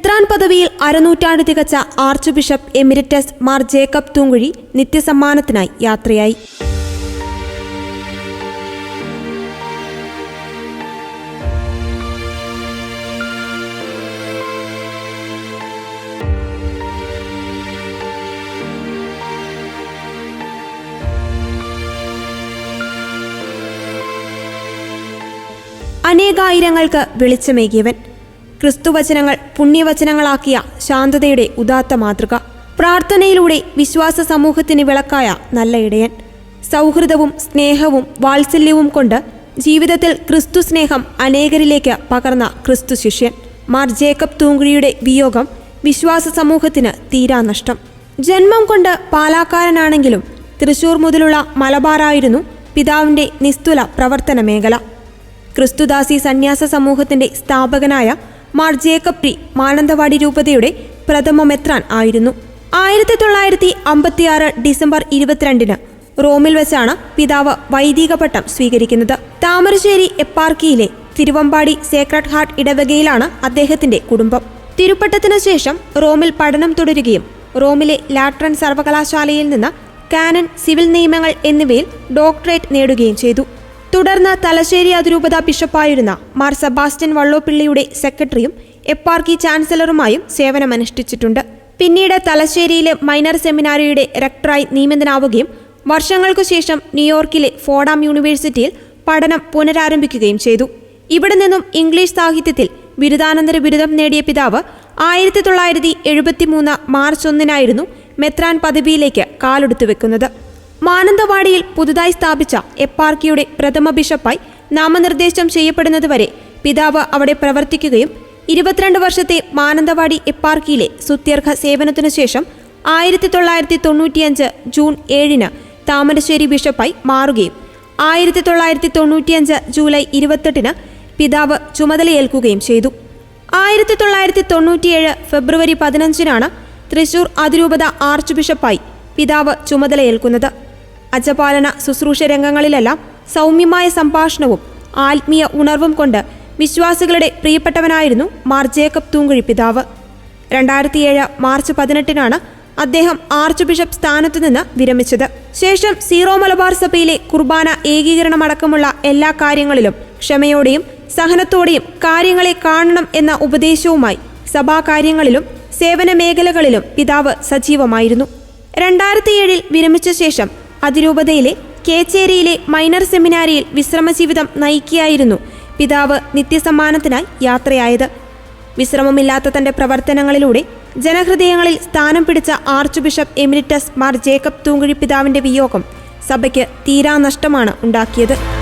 മെത്രാൻ പദവിയിൽ അരനൂറ്റാണ്ട് തികച്ച archbishop emeritus Mar Jacob Thoomkuzhy നിത്യസമ്മാനത്തിനായി യാത്രയായി. അനേകായിരങ്ങൾക്ക് വെളിച്ചമേകിയവൻ. ക്രിസ്തുവചനങ്ങൾ പുണ്യവചനങ്ങളാക്കിയ ശാന്തതയുടെ ഉദാത്ത മാതൃക. പ്രാർത്ഥനയിലൂടെ വിശ്വാസ സമൂഹത്തിന് വിളക്കായ നല്ല ഇടയൻ. സൗഹൃദവും സ്നേഹവും വാത്സല്യവും കൊണ്ട് ജീവിതത്തിൽ ക്രിസ്തു സ്നേഹം അനേകരിലേക്ക് പകർന്ന ക്രിസ്തു ശിഷ്യൻ. മാർ ജേക്കബ് തൂങ്കുഴിയുടെ വിയോഗം വിശ്വാസ സമൂഹത്തിന് തീരാനഷ്ടം ജന്മം കൊണ്ട് പാലാക്കാരനാണെങ്കിലും തൃശൂർ മുതലുള്ള മലബാറായിരുന്നു പിതാവിന്റെ നിസ്തുല പ്രവർത്തന മേഖല. ക്രിസ്തുദാസി സന്യാസ സമൂഹത്തിന്റെ സ്ഥാപകനായ മാർ ജേക്കബ് പി. മാനന്തവാടി രൂപതയുടെ പ്രഥമ മെത്രാൻ ആയിരുന്നു. ആയിരത്തി തൊള്ളായിരത്തി അമ്പത്തിയാറ് ഡിസംബർ ഇരുപത്തിരണ്ടിന് റോമിൽ വെച്ചാണ് പിതാവ് വൈദിക പട്ടം സ്വീകരിക്കുന്നത്. താമരശ്ശേരി എപ്പാർക്കിയിലെ തിരുവമ്പാടി സേക്രഡ് ഹാർട്ട് ഇടവകയിലാണ് അദ്ദേഹത്തിന്റെ കുടുംബം. തിരുപ്പട്ടത്തിനു ശേഷം റോമിൽ പഠനം തുടരുകയും റോമിലെ ലാട്രൻ സർവകലാശാലയിൽ നിന്ന് കാനൻ സിവിൽ നിയമങ്ങൾ എന്നിവയിൽ ഡോക്ടറേറ്റ് നേടുകയും ചെയ്തു. തുടർന്ന് തലശ്ശേരി അതിരൂപത ബിഷപ്പായിരുന്ന മാർ സെബാസ്റ്റ്യൻ വള്ളോപ്പിള്ളിയുടെ സെക്രട്ടറിയും എപ്പാർക്കി ചാൻസലറുമായും സേവനമനുഷ്ഠിച്ചിട്ടുണ്ട്. പിന്നീട് തലശ്ശേരിയിലെ മൈനർ സെമിനാരിയുടെ റെക്ടറായി നിയമിതനാവുകയും വർഷങ്ങൾക്കു ശേഷം ന്യൂയോർക്കിലെ ഫോഡാം യൂണിവേഴ്സിറ്റിയിൽ പഠനം പുനരാരംഭിക്കുകയും ചെയ്തു. ഇവിടെ നിന്നും ഇംഗ്ലീഷ് സാഹിത്യത്തിൽ ബിരുദാനന്തര ബിരുദം നേടിയ പിതാവ് ആയിരത്തി തൊള്ളായിരത്തി എഴുപത്തിമൂന്ന് മാർച്ച് ഒന്നിനായിരുന്നു മെത്രാൻ പദവിയിലേക്ക് കാലെടുത്തു വെക്കുന്നത് മാനന്തവാടിയിൽ പുതുതായി സ്ഥാപിച്ച എപ്പാർക്കിയുടെ പ്രഥമ ബിഷപ്പായി നാമനിർദ്ദേശം ചെയ്യപ്പെടുന്നതുവരെ പിതാവ് അവിടെ പ്രവർത്തിക്കുകയും ഇരുപത്തിരണ്ട് വർഷത്തെ മാനന്തവാടി എപ്പാർക്കിയിലെ സുത്യർഘ സേവനത്തിനു ശേഷം ആയിരത്തി തൊള്ളായിരത്തി തൊണ്ണൂറ്റിയഞ്ച് ജൂൺ ഏഴിന് താമരശ്ശേരി ബിഷപ്പായി മാറുകയും ആയിരത്തി തൊള്ളായിരത്തി തൊണ്ണൂറ്റിയഞ്ച് ജൂലൈ ഇരുപത്തെട്ടിന് പിതാവ് ചുമതലയേൽക്കുകയും ചെയ്തു. ആയിരത്തി തൊള്ളായിരത്തി തൊണ്ണൂറ്റിയേഴ് ഫെബ്രുവരി പതിനഞ്ചിനാണ് തൃശൂർ അതിരൂപത ആർച്ച് ബിഷപ്പായി പിതാവ് ചുമതലയേൽക്കുന്നത്. അജപാലന ശുശ്രൂഷ രംഗങ്ങളിലെല്ലാം സൗമ്യമായ സംഭാഷണവും ആത്മീയ ഉണർവും കൊണ്ട് വിശ്വാസികളുടെ പ്രിയപ്പെട്ടവനായിരുന്നു മാർ ജേക്കബ് തൂങ്കുഴി പിതാവ്. രണ്ടായിരത്തിയേഴ് മാർച്ച് പതിനെട്ടിനാണ് അദ്ദേഹം ആർച്ച് ബിഷപ്പ് സ്ഥാനത്തു നിന്ന് വിരമിച്ചത്. ശേഷം സീറോ മലബാർ സഭയിലെ കുർബാന ഏകീകരണമടക്കമുള്ള എല്ലാ കാര്യങ്ങളിലും ക്ഷമയോടെയും സഹനത്തോടെയും കാര്യങ്ങളെ കാണണം എന്ന ഉപദേശവുമായി സഭാകാര്യങ്ങളിലും സേവന മേഖലകളിലും പിതാവ് സജീവമായിരുന്നു. രണ്ടായിരത്തിയേഴിൽ വിരമിച്ച ശേഷം അതിരൂപതയിലെ കേച്ചേരിയിലെ മൈനർ സെമിനാരിയിൽ വിശ്രമജീവിതം നയിക്കുകയായിരുന്നു പിതാവ് നിത്യസമ്മാനത്തിനായി യാത്രയായത്. വിശ്രമമില്ലാത്ത തന്റെ പ്രവർത്തനങ്ങളിലൂടെ ജനഹൃദയങ്ങളിൽ സ്ഥാനം പിടിച്ച archbishop emeritus Mar Jacob Thoomkuzhy പിതാവിന്റെ വിയോഗം സഭയ്ക്ക് തീരാനഷ്ടമാണ് ഉണ്ടാക്കിയത്.